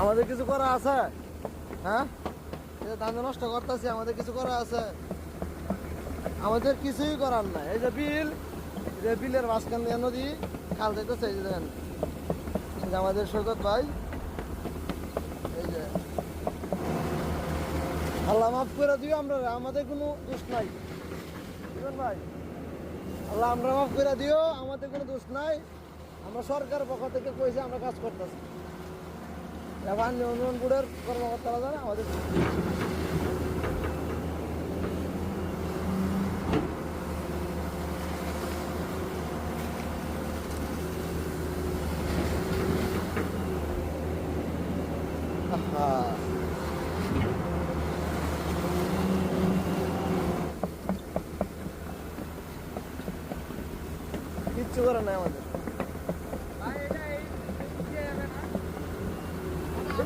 আমাদের কিছু করা আছে। হ্যাঁ? ধান নষ্ট করতেছি, আমাদের কিছু করা আছে। আমাদের কিছুই করার নাই। এই যে বিল যে বিলের মাঝখান দিয়ে নদী, খাল যাইতেছে, এই যে আমাদের সৈকত ভাই। এই যে। আল্লাহ মাফ করে দিও আমরা, আমাদের কোনো দোষ নাই। ভাই? আল্লাহ আমরা মাফ করে দিও, আমাদের কোনো দোষ নাই। আমরা সরকার পক্ষ থেকে কইছে, আমরা কাজ করতেছি। এবার উন্নয়ন বোর্ডের কর্মকর্তারা জানে আমাদের। কিচ্ছু করে নাই আমাদের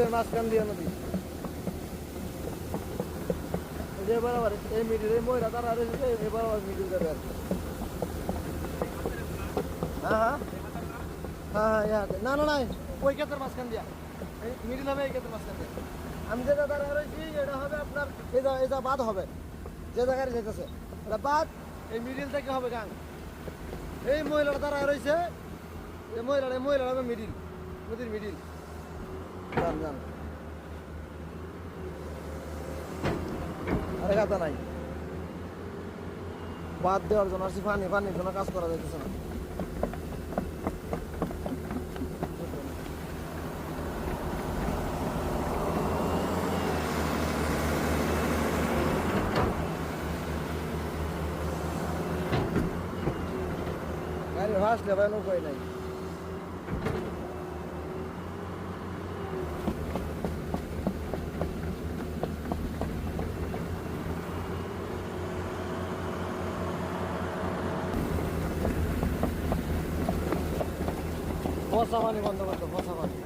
বিলের মাঝখান দিয়ে নদী। যে এই মিডিল, এই মহিলা তারা রয়েছে মিডিল যাবে আর। হ্যাঁ হ্যাঁ। হ্যাঁ হ্যাঁ মিডিল এই দিয়া। আমি এটা হবে আপনার বাদ হবে। যে এটা বাদ এই মিডিল হবে গান এই মিডিল, নদীর মিডিল। আরে কথা নাই। বাদ দেওয়ার জন্য আসছি পানি পানির জন্য কাজ করা যাইতেছে না। ভাসলে ভাই নৌকাই নাই। বসা পানি বন্ধ করতো বসা পানি